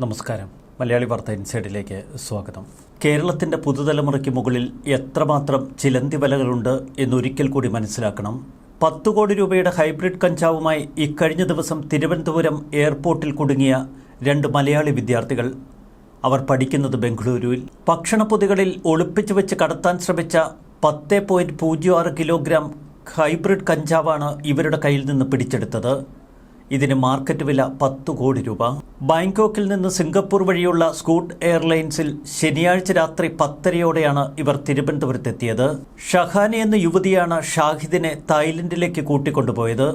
നമസ്കാരം. മലയാളി വാർത്ത ഇൻസൈഡിലേക്ക് സ്വാഗതം. കേരളത്തിന്റെ പുതുതലമുറയ്ക്ക് മുകളിൽ എത്രമാത്രം ചിലന്തി വലകളുണ്ട് എന്നൊരിക്കൽ കൂടി മനസ്സിലാക്കണം. പത്തു കോടി രൂപയുടെ ഹൈബ്രിഡ് കഞ്ചാവുമായി ഇക്കഴിഞ്ഞ ദിവസം തിരുവനന്തപുരം എയർപോർട്ടിൽ കുടുങ്ങിയ രണ്ട് മലയാളി വിദ്യാർത്ഥികൾ. അവർ പഠിക്കുന്നത് ബംഗളൂരുവിൽ. ഭക്ഷണപ്പൊതികളിൽ ഒളിപ്പിച്ചു വെച്ച് കടത്താൻ ശ്രമിച്ച പത്ത് പോയിന്റ് പൂജ്യം ആറ് കിലോഗ്രാം ഹൈബ്രിഡ് കഞ്ചാവാണ് ഇവരുടെ കയ്യിൽ നിന്ന് പിടിച്ചെടുത്തത്. ഇതിന് മാർക്കറ്റ് വില പത്തു കോടി രൂപ. ബാങ്കോക്കിൽ നിന്ന് സിംഗപ്പൂർ വഴിയുള്ള സ്കൂട്ട് എയർലൈൻസിൽ ശനിയാഴ്ച രാത്രി പത്തരയോടെയാണ് ഇവർ തിരുവനന്തപുരത്തെത്തിയത്. ഷഹാനി എന്ന യുവതിയാണ് ഷാഹിദിനെ തായ്ലൻഡിലേക്ക് കൂട്ടിക്കൊണ്ടുപോയത്.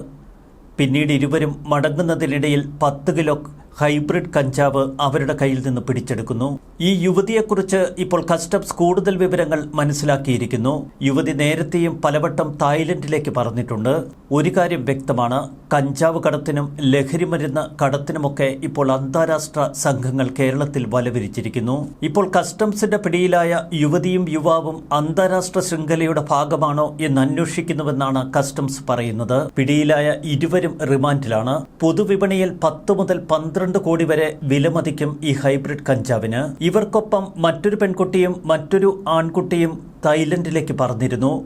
പിന്നീട് ഇരുവരും മടങ്ങുന്നതിനിടയിൽ പത്ത് കിലോ ഹൈബ്രിഡ് കഞ്ചാവ് അവരുടെ കയ്യിൽ നിന്ന് പിടിച്ചെടുക്കുന്നു. ഈ യുവതിയെക്കുറിച്ച് ഇപ്പോൾ കസ്റ്റംസ് കൂടുതൽ വിവരങ്ങൾ മനസ്സിലാക്കിയിരിക്കുന്നു. യുവതി നേരത്തെയും പലവട്ടം തായ്ലൻഡിലേക്ക് പറഞ്ഞിട്ടുണ്ട് ഒരു കാര്യം വ്യക്തമാണ് കഞ്ചാവ് കടത്തിനും ലഹരിമരുന്ന് കടത്തിനുമൊക്കെ ഇപ്പോൾ അന്താരാഷ്ട്ര സംഘങ്ങൾ കേരളത്തിൽ വലവിരിച്ചിരിക്കുന്നു. ഇപ്പോൾ കസ്റ്റംസിന്റെ പിടിയിലായ യുവതിയും യുവാവും അന്താരാഷ്ട്ര ശൃംഖലയുടെ ഭാഗമാണോ എന്ന് അന്വേഷിക്കുന്നുവെന്നാണ് കസ്റ്റംസ് പറയുന്നത്. പിടിയിലായ ഇരുവരും റിമാൻഡിലാണ്. പൊതുവിപണിയിൽ പത്ത് മുതൽ പന്ത്രണ്ട് കോടി വരെ വിലമതിക്കും ഈ ഹൈബ്രിഡ് കഞ്ചാവിന്. ഇവർക്കൊപ്പം മറ്റൊരു പെൺകുട്ടിയും മറ്റൊരു ആൺകുട്ടിയും തായ്ലൻഡിലേക്ക് പറഞ്ഞിരുന്നു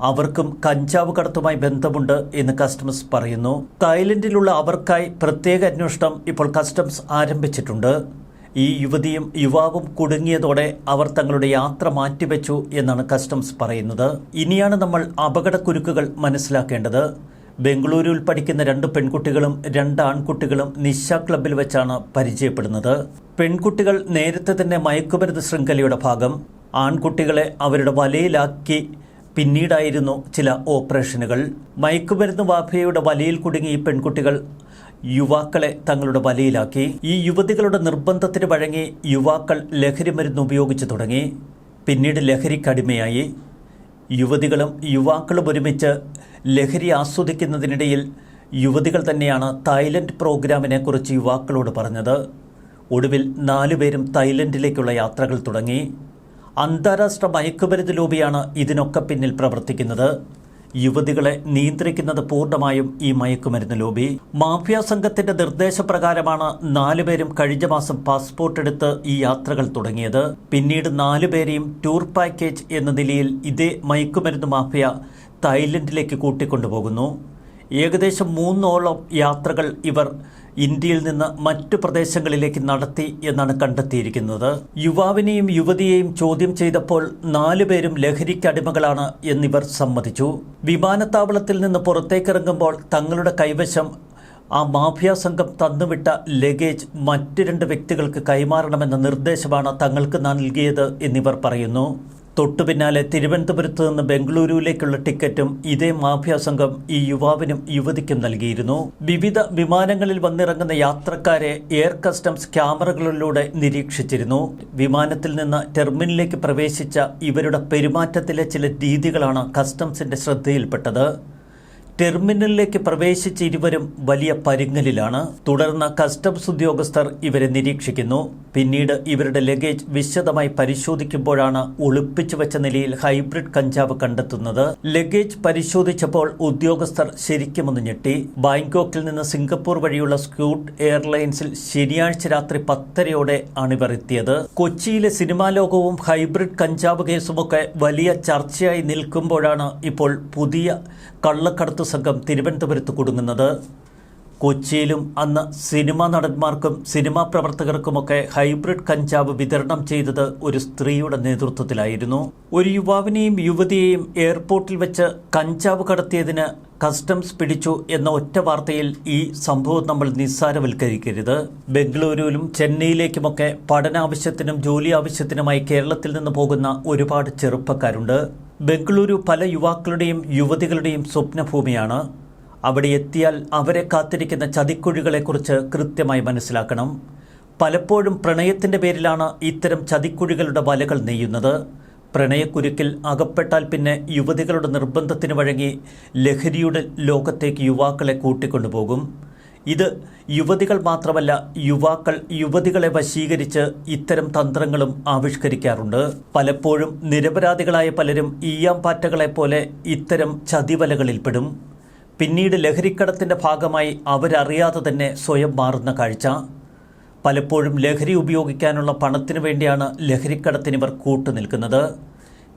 അവർക്കും കഞ്ചാവ് കടത്തുമായി ബന്ധമുണ്ട് എന്ന് കസ്റ്റംസ് പറയുന്നു. തായ്ലൻഡിലുള്ള അവർക്കായി പ്രത്യേക അന്വേഷണം ഇപ്പോൾ കസ്റ്റംസ് ആരംഭിച്ചിട്ടുണ്ട്. ഈ യുവതിയും യുവാവും കുടുങ്ങിയതോടെ അവർ തങ്ങളുടെ യാത്ര മാറ്റിവെച്ചു എന്നാണ് കസ്റ്റംസ് പറയുന്നത്. ഇനിയാണ് നമ്മൾ അപകടക്കുരുക്കുകൾ മനസ്സിലാക്കേണ്ടത്. ബംഗളൂരുവിൽ പഠിക്കുന്ന രണ്ട് പെൺകുട്ടികളും രണ്ട് ആൺകുട്ടികളും നിശ ക്ലബിൽ വെച്ചാണ് പരിചയപ്പെടുന്നത്. പെൺകുട്ടികൾ നേരത്തെ തന്നെ മയക്കുമരുന്ന് ശൃംഖലയുടെ ഭാഗം ആൺകുട്ടികളെ അവരുടെ വലയിലാക്കി പിന്നീടായിരുന്നു ചില ഓപ്പറേഷനുകൾ. മയക്കുമരുന്ന് വാഫയുടെ വലയിൽ കുടുങ്ങി ഈ പെൺകുട്ടികൾ യുവാക്കളെ തങ്ങളുടെ വലയിലാക്കി. ഈ യുവതികളുടെ നിർബന്ധത്തിന് വഴങ്ങി യുവാക്കൾ ലഹരിമരുന്ന് ഉപയോഗിച്ചു തുടങ്ങി. പിന്നീട് ലഹരിക്കടിമയായി യുവതികളും യുവാക്കളും ഒരുമിച്ച് ലഹരി ആസ്വദിക്കുന്നതിനിടയിൽ യുവതികൾ തന്നെയാണ് തായ്ലൻഡ് പ്രോഗ്രാമിനെ കുറിച്ച് യുവാക്കളോട് പറഞ്ഞത്. ഒടുവിൽ നാലുപേരും തായ്ലൻഡിലേക്കുള്ള യാത്രകൾ തുടങ്ങി. അന്താരാഷ്ട്ര മയക്കുമരുന്ന് ലോബിയാണ് ഇതിനൊക്കെ പിന്നിൽ പ്രവർത്തിക്കുന്നത്. യുവതികളെ നിയന്ത്രിക്കുന്നത് പൂർണമായും ഈ മയക്കുമരുന്ന് ലോബി. മാഫിയ സംഘത്തിന്റെ നിർദ്ദേശപ്രകാരമാണ് നാലുപേരും കഴിഞ്ഞ മാസം പാസ്പോർട്ട് എടുത്ത് ഈ യാത്രകൾ തുടങ്ങിയത്. പിന്നീട് നാലുപേരെയും ടൂർ പാക്കേജ് എന്ന നിലയിൽ ഇതേ മയക്കുമരുന്ന് മാഫിയ തായ്ലൻഡിലേക്ക് കൂട്ടിക്കൊണ്ടുപോകുന്നു. ഏകദേശം മൂന്നോളം യാത്രകൾ ഇവർ ഇന്ത്യയിൽ നിന്ന് മറ്റു പ്രദേശങ്ങളിലേക്ക് നടത്തി എന്നാണ് കണ്ടെത്തിയിരിക്കുന്നത്. യുവാവിനെയും യുവതിയെയും ചോദ്യം ചെയ്തപ്പോൾ നാലുപേരും ലഹരിക്കടിമകളാണ് എന്നിവർ സമ്മതിച്ചു. വിമാനത്താവളത്തിൽ നിന്ന് പുറത്തേക്കിറങ്ങുമ്പോൾ തങ്ങളുടെ കൈവശം ആ മാഫിയ സംഘം തന്നുവിട്ട ലഗേജ് മറ്റു രണ്ട് വ്യക്തികൾക്ക് കൈമാറണമെന്ന നിർദ്ദേശമാണ് തങ്ങൾക്ക് നൽകിയത് എന്നിവർ പറയുന്നു. തൊട്ടു പിന്നാലെ തിരുവനന്തപുരത്ത് നിന്ന് ബംഗളൂരുവിലേക്കുള്ള ടിക്കറ്റും ഇതേ മാഫിയ സംഘം ഈ യുവാവിനും യുവതിക്കും നൽകിയിരുന്നു. വിവിധ വിമാനങ്ങളിൽ വന്നിറങ്ങുന്ന യാത്രക്കാരെ എയർ കസ്റ്റംസ് ക്യാമറകളിലൂടെ നിരീക്ഷിച്ചിരുന്നു. വിമാനത്തിൽ നിന്ന് ടെർമിനലിലേക്ക് പ്രവേശിച്ച ഇവരുടെ പെരുമാറ്റത്തിലെ ചില രീതികളാണ് കസ്റ്റംസിന്റെ ശ്രദ്ധയിൽപ്പെട്ടത്. ടെർമിനലിലേക്ക് പ്രവേശിച്ച ഇരുവരും വലിയ പരുങ്ങലിലാണ്. തുടർന്ന് കസ്റ്റംസ് ഉദ്യോഗസ്ഥർ ഇവരെ നിരീക്ഷിക്കുന്നു. പിന്നീട് ഇവരുടെ ലഗേജ് വിശദമായി പരിശോധിക്കുമ്പോഴാണ് ഒളിപ്പിച്ചു വെച്ച നിലയിൽ ഹൈബ്രിഡ് കഞ്ചാവ് കണ്ടെത്തുന്നത്. ലഗേജ് പരിശോധിച്ചപ്പോൾ ഉദ്യോഗസ്ഥർ ശരിക്കുമൊന്ന് ഞെട്ടി. ബാങ്കോക്കിൽ നിന്ന് സിംഗപ്പൂർ വഴിയുള്ള സ്ക്യൂട്ട് എയർലൈൻസിൽ ശനിയാഴ്ച രാത്രി പത്തരയോടെ ആണിവർ എത്തിയത്. കൊച്ചിയിലെ സിനിമാ ലോകവും ഹൈബ്രിഡ് കഞ്ചാവ് കേസുമൊക്കെ വലിയ ചർച്ചയായി നിൽക്കുമ്പോഴാണ് ഇപ്പോൾ പുതിയ കള്ളക്കടത്ത് സംഘം തിരുവനന്തപുരത്ത് കുടുങ്ങുന്നത്. കൊച്ചിയിലും അന്ന് സിനിമാ നടന്മാർക്കും സിനിമാ പ്രവർത്തകർക്കുമൊക്കെ ഹൈബ്രിഡ് കഞ്ചാവ് വിതരണം ചെയ്തത് ഒരു സ്ത്രീയുടെ നേതൃത്വത്തിലായിരുന്നു. ഒരു യുവാവിനെയും യുവതിയെയും എയർപോർട്ടിൽ വെച്ച് കഞ്ചാവ് കടത്തിയതിന് കസ്റ്റംസ് പിടിച്ചു എന്ന ഒറ്റ വാർത്തയിൽ ഈ സംഭവം നമ്മൾ നിസ്സാരവൽക്കരിക്കരുത്. ബംഗളൂരുവിലും ചെന്നൈയിലേക്കുമൊക്കെ പഠനാവശ്യത്തിനും ജോലി ആവശ്യത്തിനുമായി കേരളത്തിൽ നിന്ന് പോകുന്ന ഒരുപാട് ചെറുപ്പക്കാരുണ്ട്. ബംഗളൂരു പല യുവാക്കളുടെയും യുവതികളുടെയും സ്വപ്നഭൂമിയാണ്. അവിടെ എത്തിയാൽ അവരെ കാത്തിരിക്കുന്ന ചതിക്കുഴികളെക്കുറിച്ച് കൃത്യമായി മനസ്സിലാക്കണം. പലപ്പോഴും പ്രണയത്തിന്റെ പേരിലാണ് ഇത്തരം ചതിക്കുഴികളുടെ വലകൾ നെയ്യുന്നത്. പ്രണയക്കുരുക്കിൽ അകപ്പെട്ടാൽ പിന്നെ യുവതികളുടെ നിർബന്ധത്തിന് വഴങ്ങി ലഹരിയുടെ ലോകത്തേക്ക് യുവാക്കളെ കൂട്ടിക്കൊണ്ടുപോകും. ഇത് യുവതികൾ മാത്രമല്ല യുവാക്കൾ യുവതികളെ വശീകരിച്ച് ഇത്തരം തന്ത്രങ്ങളും ആവിഷ്കരിക്കാറുണ്ട്. പലപ്പോഴും നിരപരാധികളായ പലരും ഈയാംപാറ്റകളെ പോലെ ഇത്തരം ചതിവലകളിൽപ്പെടും. പിന്നീട് ലഹരിക്കടത്തിന്റെ ഭാഗമായി അവരറിയാതെ തന്നെ സ്വയം മാറുന്ന കാഴ്ച. പലപ്പോഴും ലഹരി ഉപയോഗിക്കാനുള്ള പണത്തിനു വേണ്ടിയാണ് ലഹരിക്കടത്തിനിവർ കൂട്ടുനിൽക്കുന്നത്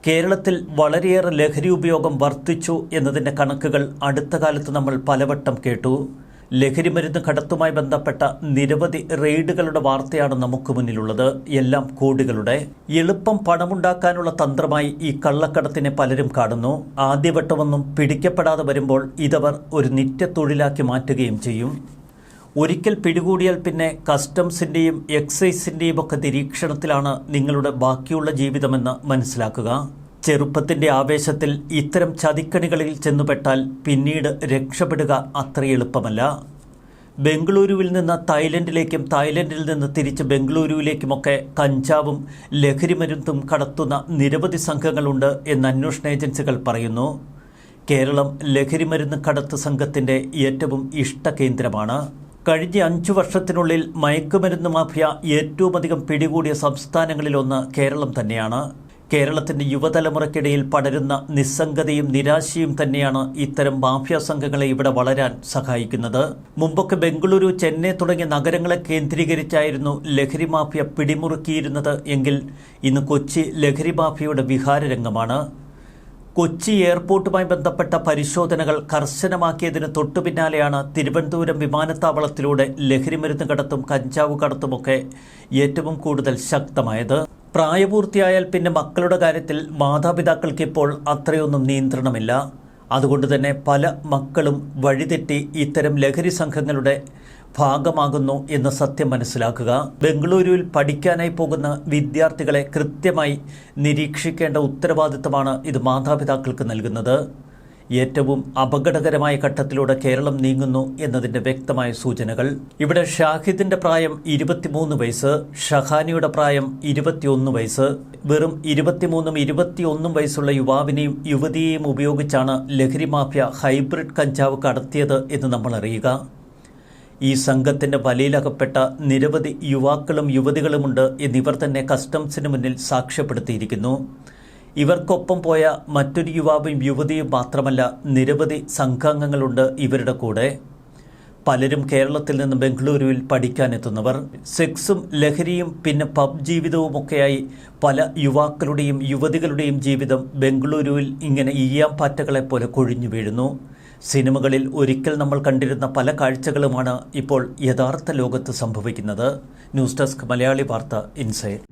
കേരളത്തിൽ വളരെയേറെ ലഹരി ഉപയോഗം വർദ്ധിച്ചു എന്നതിന്റെ കണക്കുകൾ അടുത്ത കാലത്ത് നമ്മൾ പലവട്ടം കേട്ടു. ലഹരി മരുന്ന് കടത്തുമായി ബന്ധപ്പെട്ട നിരവധി റെയ്ഡുകളുടെ വാർത്തയാണ് നമുക്ക് മുന്നിലുള്ളത്. എല്ലാം കോടികളുടെ. എളുപ്പം പണമുണ്ടാക്കാനുള്ള തന്ത്രമായി ഈ കള്ളക്കടത്തിനെ പലരും കാണുന്നു. ആദ്യവട്ടമൊന്നും പിടിക്കപ്പെടാതെ വരുമ്പോൾ ഇതവർ ഒരു നിത്യത്തൊഴിലാക്കി മാറ്റുകയും ചെയ്യും. ഒരിക്കൽ പിടികൂടിയാൽ പിന്നെ കസ്റ്റംസിന്റെയും എക്സൈസിന്റെയും ഒക്കെ നിരീക്ഷണത്തിലാണ് നിങ്ങളുടെ ബാക്കിയുള്ള ജീവിതമെന്ന് മനസ്സിലാക്കുക. ചെറുപ്പത്തിന്റെ ആവേശത്തിൽ ഇത്തരം ചതിക്കണികളിൽ ചെന്നുപെട്ടാൽ പിന്നീട് രക്ഷപ്പെടുക അത്ര എളുപ്പമല്ല. ബംഗളൂരുവിൽ നിന്ന് തായ്ലൻഡിലേക്കും തായ്ലൻഡിൽ നിന്ന് തിരിച്ച് ബംഗളൂരുവിലേക്കുമൊക്കെ കഞ്ചാവും ലഹരിമരുന്നും കടത്തുന്ന നിരവധി സംഘങ്ങളുണ്ട് എന്ന് അന്വേഷണ ഏജൻസികൾ പറയുന്നു. കേരളം ലഹരിമരുന്ന് കടത്ത് സംഘത്തിന്റെ ഏറ്റവും ഇഷ്ട കേന്ദ്രമാണ്. കഴിഞ്ഞ അഞ്ചു വർഷത്തിനുള്ളിൽ മയക്കുമരുന്ന് മാഫിയ ഏറ്റവുമധികം പിടികൂടിയ സംസ്ഥാനങ്ങളിലൊന്ന് കേരളം തന്നെയാണ്. കേരളത്തിന്റെ യുവതലമുറയ്ക്കിടയിൽ പടരുന്ന നിസ്സംഗതയും നിരാശയും തന്നെയാണ് ഇത്തരം മാഫിയ സംഘങ്ങളെ ഇവിടെ വളരാൻ സഹായിക്കുന്നത്. മുമ്പൊക്കെ ബംഗളൂരു ചെന്നൈ തുടങ്ങിയ നഗരങ്ങളെ കേന്ദ്രീകരിച്ചായിരുന്നു ലഹരി മാഫിയ പിടിമുറുക്കിയിരുന്നത് എങ്കിൽ ഇന്ന് കൊച്ചി ലഹരി മാഫിയയുടെ വിഹാരരംഗമാണ്. കൊച്ചി എയർപോർട്ടുമായി ബന്ധപ്പെട്ട പരിശോധനകൾ കർശനമാക്കിയതിന് തൊട്ടു പിന്നാലെയാണ് തിരുവനന്തപുരം വിമാനത്താവളത്തിലൂടെ ലഹരിമരുന്ന് കടത്തും കഞ്ചാവ് കടത്തുമൊക്കെ ഏറ്റവും കൂടുതൽ ശക്തമായത്. പ്രായപൂർത്തിയായാൽ പിന്നെ മക്കളുടെ കാര്യത്തിൽ മാതാപിതാക്കൾക്ക് ഇപ്പോൾ അത്രയൊന്നും നിയന്ത്രണമില്ല. അതുകൊണ്ട് തന്നെ പല മക്കളും വഴിതെറ്റി ഇത്തരം ലഹരി സംഘങ്ങളുടെ ഭാഗമാകുന്നു എന്ന സത്യം മനസ്സിലാക്കുക. ബംഗളൂരുവിൽ പഠിക്കാനായി പോകുന്ന വിദ്യാർത്ഥികളെ കൃത്യമായി നിരീക്ഷിക്കേണ്ട ഉത്തരവാദിത്തമാണ് ഇത് മാതാപിതാക്കൾക്ക് നൽകുന്നത്. ഏറ്റവും അപകടകരമായ ഘട്ടത്തിലൂടെ കേരളം നീങ്ങുന്നു എന്നതിന്റെ വ്യക്തമായ സൂചനകൾ. ഇവിടെ ഷാഹിദിന്റെ പ്രായം ഇരുപത്തിമൂന്ന് വയസ്സ് ഷഹാനിയുടെ പ്രായം ഇരുപത്തിയൊന്ന് വയസ്സ്. വെറും ഇരുപത്തിമൂന്നും ഇരുപത്തിയൊന്നും വയസ്സുള്ള യുവാവിനെയും യുവതിയെയും ഉപയോഗിച്ചാണ് ലഹരി മാഫിയ ഹൈബ്രിഡ് കഞ്ചാവ് കടത്തിയത് എന്ന് നമ്മൾ അറിയുക. ഈ സംഘത്തിന്റെ വലയിലകപ്പെട്ട നിരവധി യുവാക്കളും യുവതികളുമുണ്ട് എന്നിവർ തന്നെ കസ്റ്റംസിന് മുന്നിൽ സാക്ഷ്യപ്പെടുത്തിയിരിക്കുന്നു. ഇവർക്കൊപ്പം പോയ മറ്റൊരു യുവാവും യുവതിയും മാത്രമല്ല നിരവധി സംഘാംഗങ്ങളുണ്ട് ഇവരുടെ കൂടെ. പലരും കേരളത്തിൽ നിന്ന് ബംഗളൂരുവിൽ പഠിക്കാനെത്തുന്നവർ സെക്സും ലഹരിയും പിന്നെ പബ് ജീവിതവുമൊക്കെയായി പല യുവാക്കളുടെയും യുവതികളുടെയും ജീവിതം ബംഗളൂരുവിൽ ഇങ്ങനെ ഈയാമ്പാറ്റകളെ പോലെ കൊഴിഞ്ഞു വീഴുന്നു. സിനിമകളിൽ ഒരിക്കൽ നമ്മൾ കണ്ടിരുന്ന പല കാഴ്ചകളുമാണ് ഇപ്പോൾ യഥാർത്ഥ ലോകത്ത് സംഭവിക്കുന്നത്. ന്യൂസ് ഡെസ്ക് മലയാളി വാർത്ത ഇൻസൈഡ്